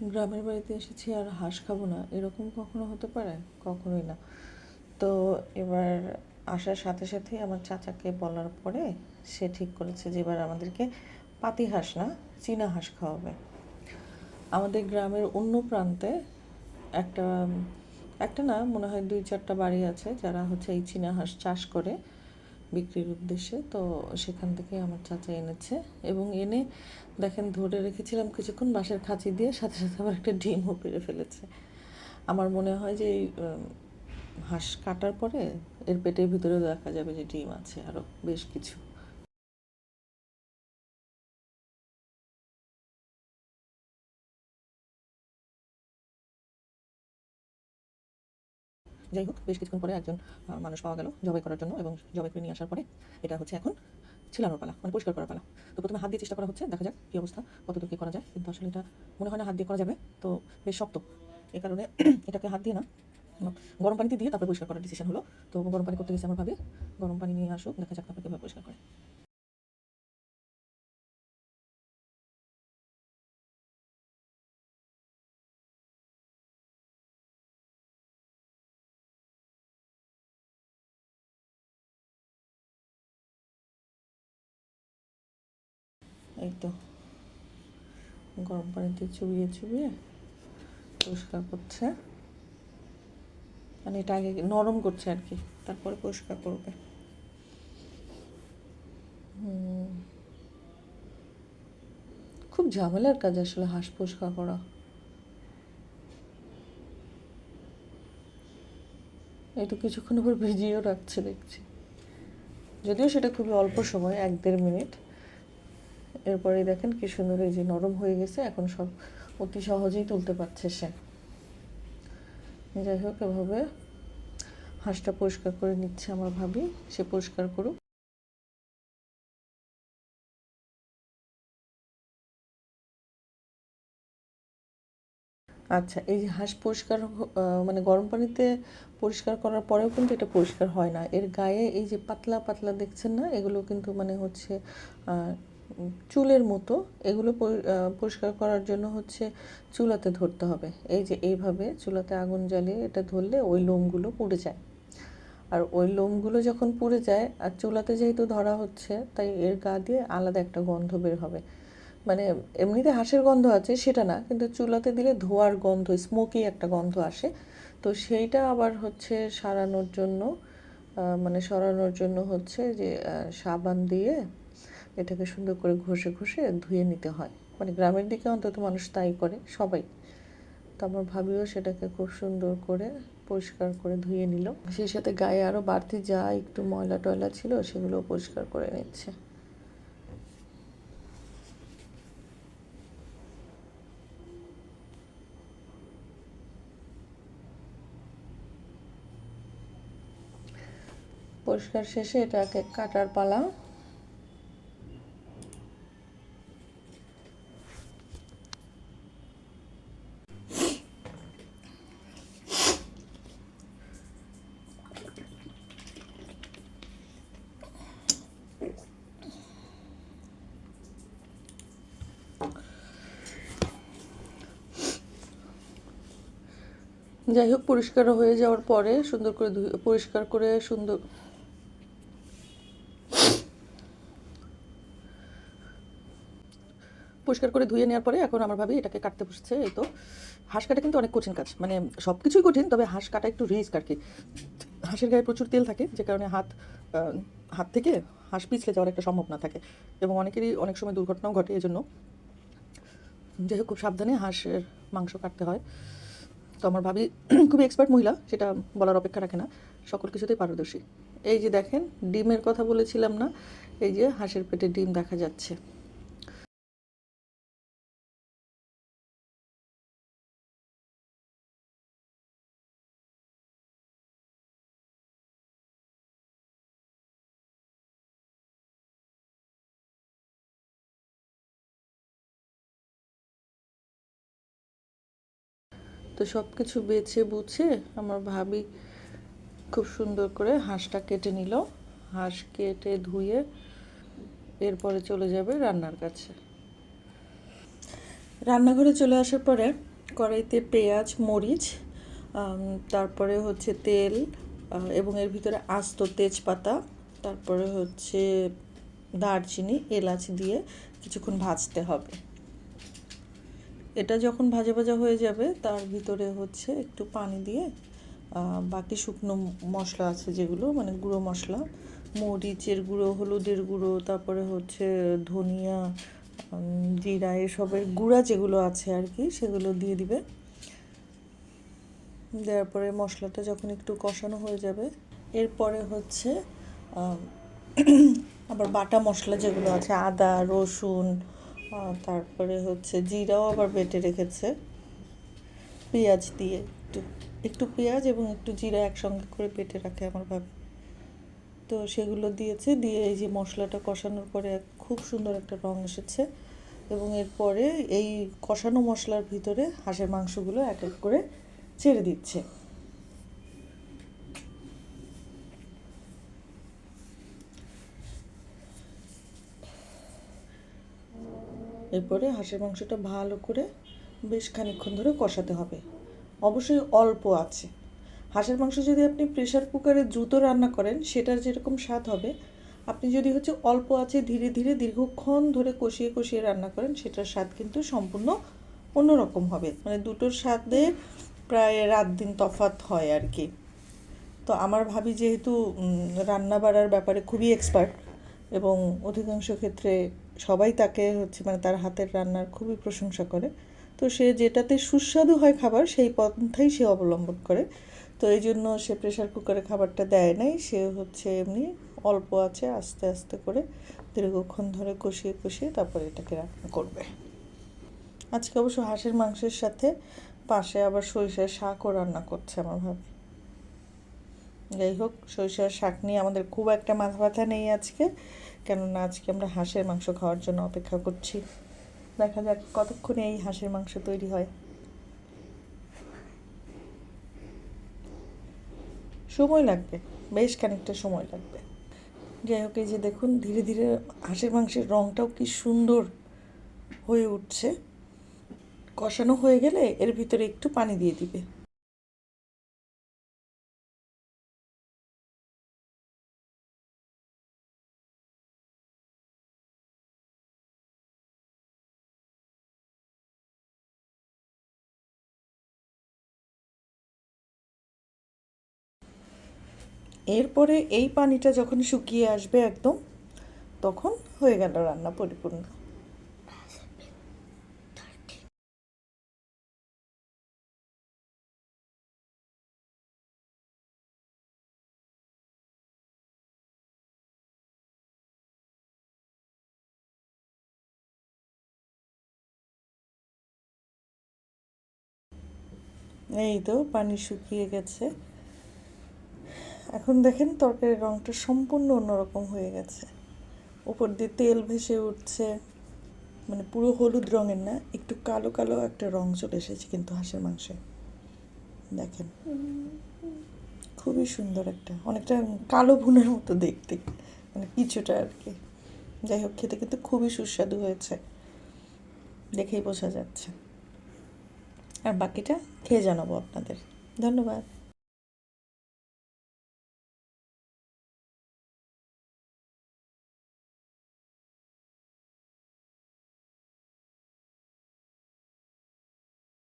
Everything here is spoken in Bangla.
গ্রামের বাড়িতে এসেছি আর হাঁস খাব না, এরকম কখনো হতে পারে? কখনোই না। তো এবার আসার সাথে সাথেই আমার চাচাকে বলার পরে সে ঠিক করেছে যে এবার আমাদেরকে পাতি হাঁস না, চীনা হাঁস খাওয়াবে। আমাদের গ্রামের অন্য প্রান্তে একটা একটা না মনে হয় দুই চারটা বাড়ি আছে যারা হচ্ছে এই চীনা হাঁস চাষ করে। বিক্রির উদ্দেশ্যে, তো সেখান থেকে আমার চাচা এনেছে এবং এনে দেখেন ধরে রেখেছিলাম কিছুক্ষণ বাঁশের খাঁচি দিয়ে, সাথে সাথে আমার একটা ডিমও পেরে ফেলেছে। আমার মনে হয় যে এই হাঁস কাটার পরে এর পেটের ভিতরেও দেখা যাবে যে ডিম আছে আরও বেশ কিছু। যাই হোক, বেশ কিছুক্ষণ পরে একজন মানুষ পাওয়া গেল জবাই করার জন্য এবং জবাই করে নিয়ে আসার পরে এটা হচ্ছে এখন ছিলানোর পালা মানে পরিষ্কার করার পালা। তো প্রথমে হাত দিয়ে চেষ্টা করা হচ্ছে, দেখা যাক কী অবস্থা কতটুকু কী করা যায়। কিন্তু আসলে এটা মনে হয় না হাত দিয়ে করা যাবে, তো বেশ শক্ত। এ কারণে এটাকে হাত দিয়ে না গরম পানিতে দিয়ে তারপরে পরিষ্কার করার ডিসিশন হলো। তো গরম পানি করতে গেছে আমার ভাবে। গরম পানি নিয়ে আসুক, দেখা যাক তারপরে কীভাবে পরিষ্কার করে। এই তো। গরম পানিতে চুবিয়ে চুবিয়ে পরিষ্কার করছে। মানে এটা আগে নরম করছে আর কি, তারপরে পরিষ্কার করবে। খুব ঝামেলার কাজ আসলে হাঁস পরিষ্কার করা। এই তো কিছুক্ষণ পর ভিজিয়েও রাখছে, দেখছি। যদিও সেটা খুবই অল্প সময়, এক দেড় মিনিট। এরপরে দেখেন কি সুন্দর এই যে নরম হয়ে গেছে, এখন সব অতি সহজেই তুলতে পারছে সে। যাই হোক, এভাবে হাঁসটা পরিষ্কার করে নিচ্ছে আমার ভাবি, সে পরিষ্কার করুক। আচ্ছা এই যে হাঁস পরিষ্কার মানে গরম পানিতে পরিষ্কার করার পরেও কিন্তু এটা পরিষ্কার হয় না। এর গায়ে এই যে পাতলা পাতলা দেখছেন না? এগুলো কিন্তু মানে হচ্ছে চুলের মতো, এগুলো পরিষ্কার করার জন্য হচ্ছে চুলাতে ধরতে হবে। এই যে এইভাবে চুলাতে আগুন জ্বালিয়ে এটা ধরলে ওই লোমগুলো পুড়ে যায়। আর ওই লোমগুলো যখন পুড়ে যায়, আর চুলাতে যেহেতু ধরা হচ্ছে, তাই এর গা দিয়ে আলাদা একটা গন্ধ বের হবে। মানে এমনিতে হাঁসের গন্ধ আছে, সেটা না, কিন্তু চুলাতে দিলে ধোয়ার গন্ধ স্মোকি একটা গন্ধ আসে। তো সেইটা আবার হচ্ছে সারানোর জন্য মানে সরানোর জন্য হচ্ছে যে সাবান দিয়ে এটাকে সুন্দর করে ঘষে ঘষে ধুয়ে নিতে হয়। মানে গ্রামের দিকে অন্তত মানুষ তাই করে, সবাই। তো আমার ভাবিও সেটাকে খুব সুন্দর করে পরিষ্কার করে ধুয়ে নিল। সেই সাথে গায়ে আরও বাড়তি যা একটু ময়লা টয়লা ছিল সেগুলো পরিষ্কার করে নিচ্ছে। পরিষ্কার শেষে এটাকে কাটার পালা। যাই হোক পরিষ্কার হয়ে যাওয়ার পরে সুন্দর করে পরিষ্কার করে সুন্দর পরিষ্কার করে ধুয়ে নেওয়ার পরে এখন আমার ভাবি এটাকে কাটতে বসছে। এই তো, হাঁস কাটা কিন্তু অনেক কঠিন কাজ মানে সব কিছুই কঠিন, তবে হাঁস কাটা একটু রিস্ক আর কি। হাঁসের গায়ে প্রচুর তেল থাকে, যে কারণে হাত হাত থেকে হাঁস পিছলে যাওয়ার একটা সম্ভাবনা থাকে, এবং অনেকেরই অনেক সময় দুর্ঘটনাও ঘটে এই জন্য যাই হোক, খুব সাবধানে হাঁসের মাংস কাটতে হয়। তো আমার ভাবি খুবই এক্সপার্ট মহিলা, সেটা বলার অপেক্ষা রাখে না। সকল কিছুতেই পারদর্শী। এই যে দেখেন, ডিমের কথা বলেছিলাম না, এই যে হাঁসের পেটে ডিম দেখা যাচ্ছে। তো সব কিছু বেছে বুছে আমার ভাবি খুব সুন্দর করে হাঁসটা কেটে নিল। হাঁস কেটে ধুয়ে এরপরে চলে যাবে রান্নার কাছে। রান্নাঘরে চলে আসার পরে কড়াইতে পেঁয়াজ, মরিচ তারপরে হচ্ছে তেল এবং এর ভিতরে আস্ত তেজপাতা, তারপরে হচ্ছে দারচিনি, এলাচ দিয়ে কিছুক্ষণ ভাজতে হবে। এটা যখন ভাজা ভাজা হয়ে যাবে, তার ভিতরে হচ্ছে একটু পানি দিয়ে বাকি শুকনো মশলা আছে যেগুলো মানে গুঁড়ো মশলা, মরিচের গুঁড়ো, হলুদের গুঁড়ো, তারপরে হচ্ছে ধনিয়া জিরা, এসবের গুঁড়া যেগুলো আছে আর কি, সেগুলো দিয়ে দিবে। দেওয়ার পরে মশলাটা যখন একটু কষানো হয়ে যাবে, এরপরে হচ্ছে আবার বাটা মশলা যেগুলো আছে, আদা, রসুন তারপরে হচ্ছে জিরাও আবার বেটে রেখেছে। পেঁয়াজ দিয়ে একটু একটু পেঁয়াজ এবং একটু জিরা একসঙ্গে করে বেটে রাখে আমার ভাবি। তো সেগুলো দিয়েছে, দিয়ে এই যে মশলাটা কষানোর পরে খুব সুন্দর একটা রং এসেছে এবং এরপরে এই কষানো মশলার ভিতরে হাঁসের মাংসগুলো এক এক করে ছেড়ে দিচ্ছে। এরপরে হাঁসের মাংসটা ভালো করে বেশ খানিকক্ষণ ধরে কষাতে হবে। অবশ্যই অল্প আছে। হাঁসের মাংস যদি আপনি প্রেশার কুকারে দ্রুত রান্না করেন, সেটার যেরকম স্বাদ হবে, আপনি যদি হচ্ছে অল্প আছে, ধীরে ধীরে দীর্ঘক্ষণ ধরে কষিয়ে কষিয়ে রান্না করেন, সেটার স্বাদ কিন্তু সম্পূর্ণ অন্যরকম হবে। মানে দুটোর স্বাদে প্রায় রাত দিন তফাৎ হয় আর কি। তো আমার ভাবি যেহেতু রান্না বাড়ার ব্যাপারে খুবই এক্সপার্ট এবং অধিকাংশ ক্ষেত্রে সবাই তাকে হচ্ছে মানে তার হাতের রান্নার খুবই প্রশংসা করে। তো সে যেটাতে সুস্বাদু হয় খাবার, সেই পন্থাই সে অবলম্বন করে। তো এই জন্য সে প্রেশার কুকারে খাবারটা দেয় নাই। সে হচ্ছে এমনি অল্প আছে, আস্তে আস্তে করে দীর্ঘক্ষণ ধরে কষিয়ে কষিয়ে তারপরে এটাকে রান্না করবে। আজকে অবশ্য হাঁসের মাংসের সাথে পাশে আবার সরিষার শাকও রান্না করছে আমার ভাবি। যাই হোক, সরিষার শাক নিয়ে আমাদের খুব একটা মাথা ব্যথা নেই আজকে। কেননা আজকে আমরা হাঁসের মাংস খাওয়ার জন্য অপেক্ষা করছি। দেখা যাক কতক্ষণে এই হাঁসের মাংস তৈরি হয়। সময় লাগবে, বেশ খানিকটা সময় লাগবে। যাই হোক, এই যে দেখুন, ধীরে ধীরে হাঁসের মাংসের রঙটাও কি সুন্দর হয়ে উঠছে। কষানো হয়ে গেলে এর ভিতরে একটু পানি দিয়ে দিবে। এরপরে এই পানিটা যখন শুকিয়ে আসবে একদম, তখন হয়ে গেল রান্না পরিপূর্ণ। এই তো পানি শুকিয়ে গেছে। এখন দেখেন তরকারির রঙটা সম্পূর্ণ অন্যরকম হয়ে গেছে। উপর দিয়ে তেল ভেসে উঠছে। মানে পুরো হলুদ রঙের না, একটু কালো কালো একটা রং চলে এসেছে কিন্তু হাঁসের মাংসে। দেখেন। খুবই সুন্দর একটা, অনেকটা কালো ভুনের মতো দেখতে। মানে কিছুটা আর কি। যাই হোক, খেতে কিন্তু খুবই সুস্বাদু হয়েছে। দেখেই বোঝা যাচ্ছে। আর বাকিটা খেয়ে জানাব আপনাদের। ধন্যবাদ।